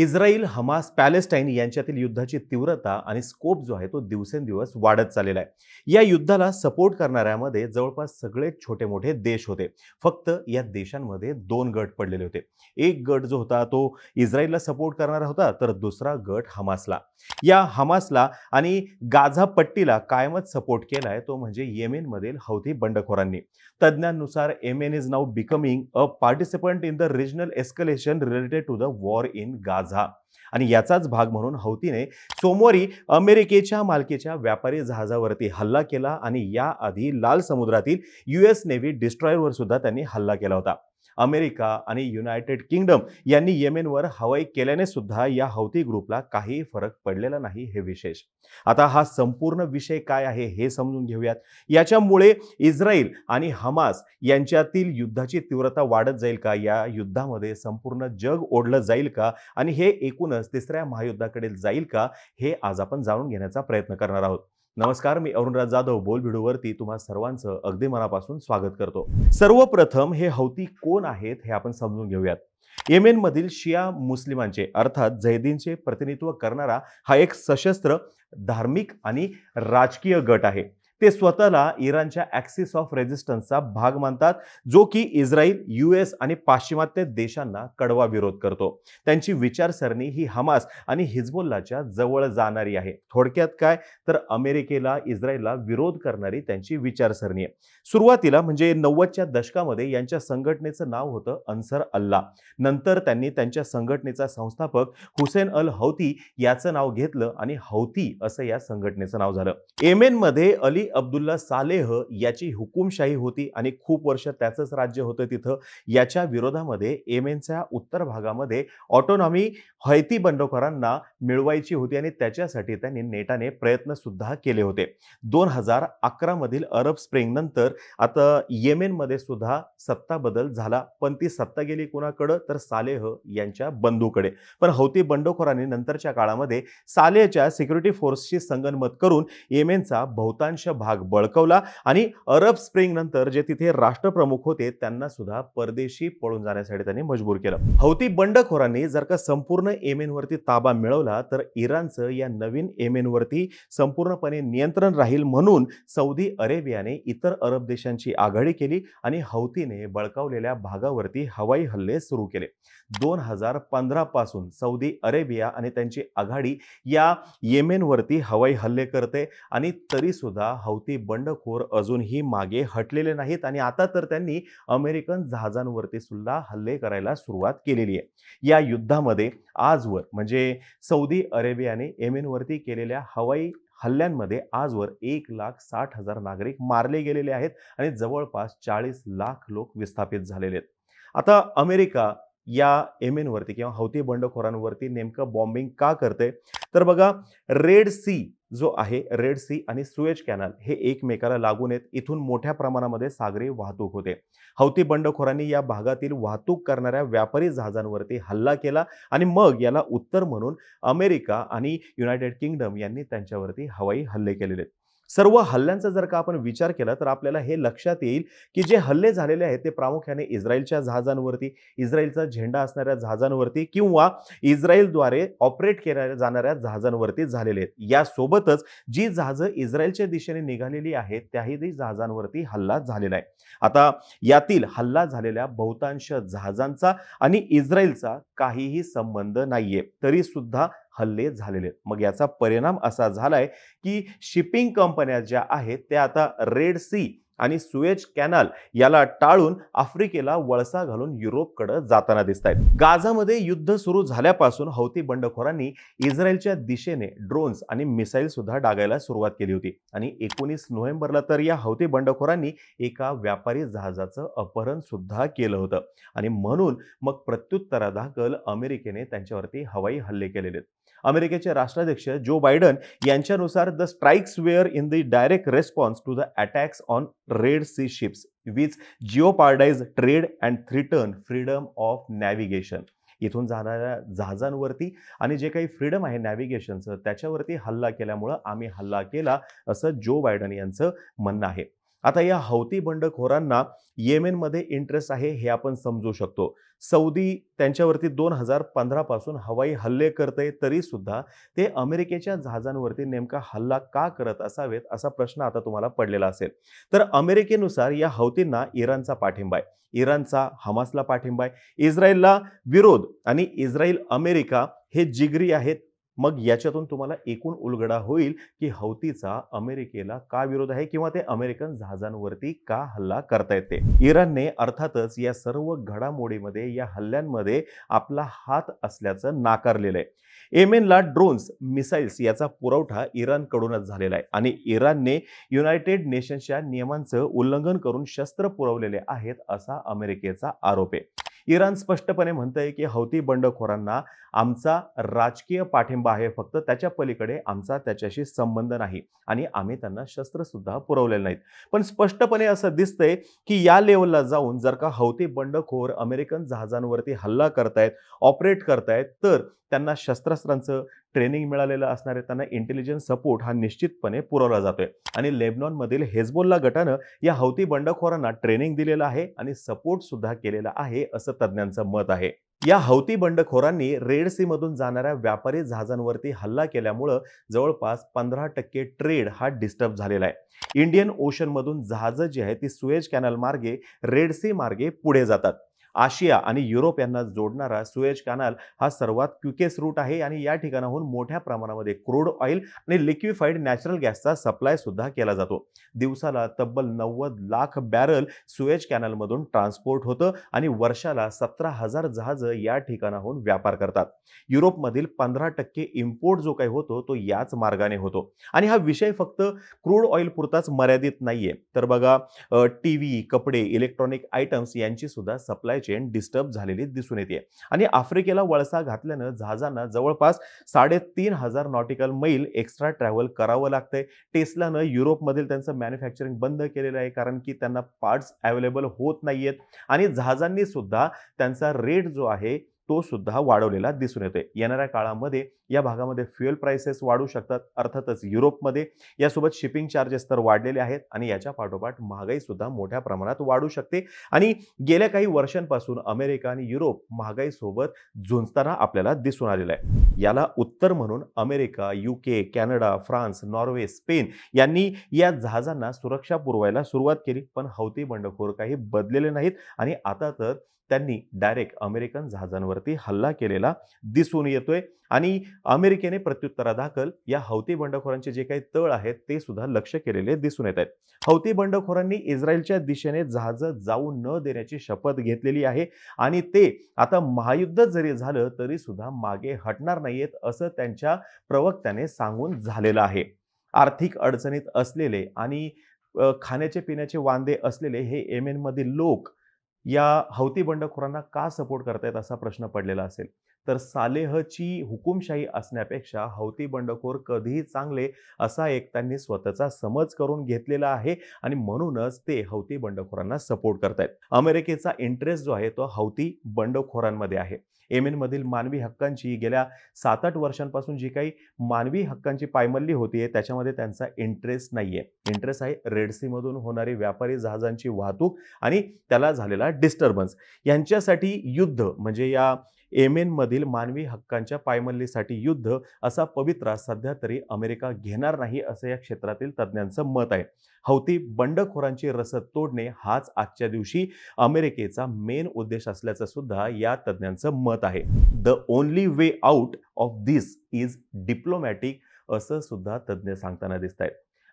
Israel Hamas Palestine यांच्यातील युद्धाची तीव्रता आणि स्कोप जो आहे तो दिवसेंदिवस वाढत चाललेला आहे. या युद्धाला सपोर्ट करणाऱ्यामध्ये जवळपास सगळे छोटे मोठे देश होते. फक्त या देशांमध्ये दोन गट पडलेले होते. एक गट जो होता तो इस्रायलला सपोर्ट करणारा होता तर दुसरा गट हमासला. या हमासला आणि गाझा पट्टीला कायमच सपोर्ट केला आहे तो म्हणजे येमेनमधील हौथी बंडखोरांनी. तज्ज्ञांनुसार Yemen is now becoming a participant in the regional escalation related to the war in Gaza आणि याचाच भाग म्हणून हौतीने सोमवारी अमेरिकेच्या मालकीच्या व्यापारी जहाजावरती हल्ला केला आणि याआधी लाल समुद्रातील यू एस नेव्ही डिस्ट्रॉयरवर सुद्धा त्यांनी हल्ला केला होता. अमेरिका आणि युनायटेड किंगडम यांनी येमेनवर हवाई केल्याने सुद्धा या हौती ग्रुपला काही फरक पडलेला नाही हे विशेष. आता हा संपूर्ण विषय काय आहे हे समजून घेऊयात. याच्यामुळे इस्रायल आणि हमास यांच्यातील युद्धाची तीव्रता वाढत जाईल का? या युद्धामध्ये संपूर्ण जग ओढलं जाईल का? आणि हे एकूणच तिसऱ्या महायुद्धाकडे जाईल का? हे आज आपण जाणून घेण्याचा प्रयत्न करणार आहोत. नमस्कार मी अरुणराज जाधव बोल व्हिडिओवरती तुम्हा सर्वांचं अगदी मनापासून स्वागत करतो. सर्वप्रथम हे हौती कोण आहेत हे आपण समजून घेऊयात. येमेनमधील शिया मुस्लिमांचे अर्थात जैदीनचे प्रतिनिधित्व करणारा हा एक सशस्त्र धार्मिक आणि राजकीय गट आहे. ते स्वतःला इराणच्या ॲक्सिस ऑफ रेझिस्टन्सचा भाग मानतात जो की इस्रायल यू एस आणि पाश्चिमात्य देशांना कडवा विरोध करतो. त्यांची विचारसरणी ही हमास आणि हिजबुल्लाच्या जवळ जाणारी आहे. थोडक्यात काय? तर अमेरिकेला इस्रायलला विरोध करणारी त्यांची विचारसरणी आहे. सुरुवातीला म्हणजे नव्वदच्या दशकामध्ये यांच्या संघटनेचं नाव होतं अन्सर अल्ला. नंतर त्यांनी त्यांच्या संघटनेचा संस्थापक हुसेन अल हौती याचं नाव घेतलं आणि हौती असं या संघटनेचं नाव झालं. येमेनमध्ये अली अब्दुल्ला सालेह याची हुकुमशाही होती आणि खूप वर्ष त्याचंच राज्य होतं तिथं. याच्या विरोधामध्ये येमेनच्या उत्तर भागामध्ये ऑटोनॉमी हैती बंडखोरांना मिळवायची होती आणि त्याच्यासाठी त्यांनी नेटाने प्रयत्नसुद्धा केले होते. दोन हजार अकरामधील अरब स्प्रिंगनंतर आता येमेनमध्ये सुद्धा सत्ता बदल झाला पण ती सत्ता गेली कुणाकडं? तर सालेह यांच्या बंधूकडे. पण हौती बंडखोरांनी नंतरच्या काळामध्ये सालेहच्या सिक्युरिटी फोर्सशी संगनमत करून येमेनचा बहुतांश भाग बळकवला आणि अरब स्प्रिंग नंतर जे तिथे राष्ट्रप्रमुख होते त्यांना सुद्धा परदेशी पळून जाण्यासाठी त्यांनी मजबूर केलं. हौती बंडखोरांनी जर का संपूर्ण एमेनवरती ताबा मिळवला तर इराणचं या नवीन एमेनवरती संपूर्णपणे नियंत्रण राहील म्हणून सौदी अरेबियाने इतर अरब देशांची आघाडी केली आणि हौतीने बळकावलेल्या भागावरती हवाई हल्ले सुरू केले. दोन हजार पंधरा पासून सौदी अरेबिया आणि त्यांची आघाडी या येमेनवरती हवाई हल्ले करते आणि तरीसुद्धा हौती बंडखोर अजूनही मागे हटलेले नाहीत आणि आता तर त्यांनी अमेरिकन जहाजांवरती सुद्धा हल्ले करायला सुरुवात केलेली आहे. या युद्धामध्ये आजवर म्हणजे सौदी अरेबियाने येमेनवरती केलेल्या हवाई हल्ल्यांमध्ये आजवर एक लाख साठ हजार नागरिक मारले गेलेले आहेत आणि जवळपास चाळीस लाख लोक विस्थापित झालेले आहेत. आता अमेरिका या एमेनवरती किंवा हौती बंडखोरांवरती नेमकं बॉम्बिंग का करते? तर बघा रेड सी जो आहे रेड सी आणि सुएज कॅनल हे एकमेकाला लागून आहेत. इथून मोठ्या प्रमाणामध्ये सागरी वाहतूक होते. हौती बंडखोरांनी या भागातील वाहतूक करणाऱ्या व्यापारी जहाजांवरती हल्ला केला आणि मग याला उत्तर म्हणून अमेरिका आणि युनायटेड किंगडम यांनी त्यांच्यावरती हवाई हल्ले केलेले आहेत. सर्व हल्ल्यांचा जर का आपण विचार केला तर आपल्याला हे लक्षात येईल की जे हल्ले झालेले आहेत ते प्रामुख्याने इस्रायलच्या जहाजांवरती इस्रायलचा झेंडा असणाऱ्या जहाजांवरती किंवा इस्रायलद्वारे ऑपरेट केल्या जाणाऱ्या जहाजांवरती झालेले आहेत. यासोबतच जी जहाजं इस्रायलच्या दिशेने निघालेली आहेत त्याही जहाजांवरती हल्ला झालेला आहे. आता यातील हल्ला झालेल्या बहुतांश जहाजांचा आणि इस्रायलचा काहीही संबंध नाहीये. तरी सुद्धा हल्ले झालेले. आहेत मग याचा परिणाम असा झालाय की शिपिंग कंपन्या ज्या आहेत त्या आता रेड सी आणि सुएज कॅनल याला टाळून आफ्रिकेला वळसा घालून युरोपकडे जाताना दिसत आहेत गाझामध्ये युद्ध सुरू झाल्यापासून हौती बंडखोरांनी इस्रायलच्या दिशेने ड्रोन्स आणि मिसाईल सुद्धा डागायला सुरुवात केली होती. आणि एकोणीस नोव्हेंबरला तर या हौती बंडखोरांनी एका व्यापारी जहाजाचं अपहरण सुद्धा केलं होतं. आणि म्हणून मग प्रत्युत्तरादाखल अमेरिकेने त्यांच्यावरती हवाई हल्ले केलेले. आहेत अमेरिकेचे राष्ट्राध्यक्ष Joe Biden यांच्यानुसार the strikes were in the direct response to the attacks on Red Sea ships which jeopardises trade and threaten freedom of navigation इथून जाणाऱ्या जहाजांवरती आणि जे काही फ्रीडम आहे नॅव्हिगेशनचं त्याच्यावरती हल्ला केल्यामुळं आम्ही हल्ला केला असं जो बायडन यांचं म्हणणं आहे. आता या हौती बंडखोरांना येमेनमध्ये इंटरेस्ट आहे हे आपण समजू शकतो. सौदी त्यांच्यावरती दोन हजार पंधरापासून हवाई हल्ले करते तरी सुद्धा ते अमेरिकेच्या जहाजांवरती नेमका हल्ला का करत असावेत असा प्रश्न आता तुम्हाला पडलेला असेल. तर अमेरिकेनुसार या हौतींना इराणचा पाठिंबा आहे. इराणचा हमासला पाठिंबा आहे. इस्रायलला विरोध आणि इस्रायल अमेरिका हे जिगरी आहेत मग याच्यातून तुम्हाला एकूण उलगडा होईल की हौतीचा अमेरिकेला का विरोध आहे किंवा ते अमेरिकन जहाजांवरती का हल्ला करता येते इराणने अर्थातच या सर्व घडामोडीमध्ये या हल्ल्यांमध्ये आपला हात असल्याचं नाकारलेलं आहे येमेनला ड्रोन्स मिसाईल्स याचा पुरवठा इराणकडूनच झालेला आहे आणि इराणने युनायटेड नेशन्सच्या नियमांचं उल्लंघन करून शस्त्र पुरवलेले आहेत असा अमेरिकेचा आरोप आहे. इराण स्पष्टपणे म्हणतंय की हौती बंडखोरांना आमचा राजकीय पाठिंबा आहे फक्त त्याच्या पलीकडे आमचा त्याच्याशी संबंध नाही आणि आम्ही त्यांना शस्त्रसुद्धा पुरवलेले नाहीत. पण स्पष्टपणे असं दिसतंय की या लेवलला जाऊन जर का हौती बंडखोर अमेरिकन जहाजांवरती हल्ला करतायत ऑपरेट करतायत तर त्यांना शस्त्रास्त्रांचं ट्रेनिंग मिळालेलं असणार आहे त्यांना इंटेलिजन्स सपोर्ट हा निश्चितपणे पुरवला जातोय. आणि लेबनॉनमधील हेजबोल्ला गटानं या हौती बंडखोरांना ट्रेनिंग दिलेलं आहे आणि सपोर्ट सुद्धा केलेला आहे असं तज्ज्ञांचं मत आहे. या हौती बंडखोरांनी रेड सी मधून जाणाऱ्या व्यापारी जहाजांवरती हल्ला केल्यामुळं जवळपास पंधरा टक्के ट्रेड हा डिस्टर्ब झालेला आहे. इंडियन ओशनमधून जहाजं जी आहे ती सुएज कॅनल मार्गे रेड सी मार्गे पुढे जातात. आशिया आणि युरोप यांना जोडणारा सुएज कॅनल हा सर्वात क्विकेस्ट रूट आहे आणि या ठिकाणाहून मोठ्या प्रमाणामध्ये क्रूड ऑइल आणि लिक्विफाईड नॅचरल गॅसचा सप्लाय सुद्धा केला जातो. दिवसाला तब्बल नव्वद लाख बॅरल सुएज कॅनलमधून ट्रान्सपोर्ट होतं आणि वर्षाला सतरा हजार जहाजं या ठिकाणाहून व्यापार करतात. युरोपमधील पंधरा टक्के इम्पोर्ट जो काही होतो तो याच मार्गाने होतो. आणि हा विषय फक्त क्रूड ऑइल पुरताच मर्यादित नाहीये. तर बघा टी व्ही कपडे इलेक्ट्रॉनिक आयटम्स यांची सुद्धा सप्लाय चेन डिस्टर्ब झालेली दिसून येते. आणि आफ्रिकेला वळसा घातल्यानं जहाजांना जवळपास साडेतीन हजार नॉटिकल मैल एक्स्ट्रा ट्रॅव्हल करावं लागतंय. टेस्लानं युरोपमधील त्यांचं मॅन्युफॅक्चरिंग बंद केलेलं आहे कारण की त्यांना पार्ट्स अवेलेबल होत नाहीयेत. आणि जहाजांनी सुद्धा त्यांचा रेट जो आहे तो सुद्धा वाढवलेला दिसून येतोय. येणाऱ्या काळामध्ये या भागामध्ये फ्युएल प्राइसेस वाढू शकतात. अर्थातच युरोपमध्ये यासोबत शिपिंग चार्जेस तर वाढलेले आहेत आणि याच्या पाठोपाठ महागाई सुद्धा मोठ्या प्रमाणात वाढू शकते. आणि गेल्या काही वर्षांपासून अमेरिका आणि युरोप महागाईसोबत झुंजताना आपल्याला दिसून आलेलं आहे. याला उत्तर म्हणून America UK Canada France Norway Spain यांनी या जहाजांना सुरक्षा पुरवायला सुरुवात केली. पण हौती बंडखोर काही बदलेले नाहीत. आणि आता तर त्यांनी डायरेक्ट अमेरिकन जहाजांवरती हल्ला केलेला दिसून येतोय. आणि अमेरिकेने प्रत्युत्तरादाखल या हौती बंडखोरांचे जे काही तळ आहेत ते सुद्धा लक्ष केलेले दिसून येत आहेत. हौती बंडखोरांनी इस्रायलच्या दिशेने जहाजं जाऊ न देण्याची शपथ घेतलेली आहे आणि ते आता महायुद्ध जरी झालं तरी सुद्धा मागे हटणार नाहीयेत असं त्यांच्या प्रवक्त्याने सांगून झालेलं आहे. आर्थिक अडचणीत असलेले आणि खाण्याचे पिण्याचे वांदे असलेले हे येमेनमधील लोक या हौती बंडखोरांना का सपोर्ट करतायत असा प्रश्न पडलेला असेल? तर सालेहची हुकुमशाही असण्यापेक्षा हौती बंडखोर कधीही चांगले असा एक त्यांनी स्वतःचा समज करून घेतलेला आहे आणि म्हणूनच ते हौती बंडखोरांना सपोर्ट करतायत. अमेरिकेचा इंटरेस्ट जो आहे तो हौती बंडखोरांमध्ये आहे. येमेनमधील मानवी हक्कांची गेल्या सात आठ वर्षांपासून जी काही मानवी हक्कांची पायमल्ली होतीये त्याच्यामध्ये त्यांचा इंटरेस्ट नाहीये. इंटरेस्ट आहे रेड होणारी व्यापारी जहाजांची वाहतूक आणि त्याला झालेला डिस्टर्बन्स यांच्यासाठी युद्ध म्हणजे या येमेनमधील मानवी हक्कांच्या पायमल्लीसाठी युद्ध असा पवित्रा सध्या तरी अमेरिका घेणार नाही असं या क्षेत्रातील तज्ज्ञांचं मत आहे. हौती बंडखोरांची रसद तोडणे हाच आजच्या दिवशी अमेरिकेचा मेन उद्देश असल्याचं सुद्धा या तज्ज्ञांचं मत आहे. The only way out of this is diplomatic असं सुद्धा तज्ज्ञ सांगताना दिसत आहेत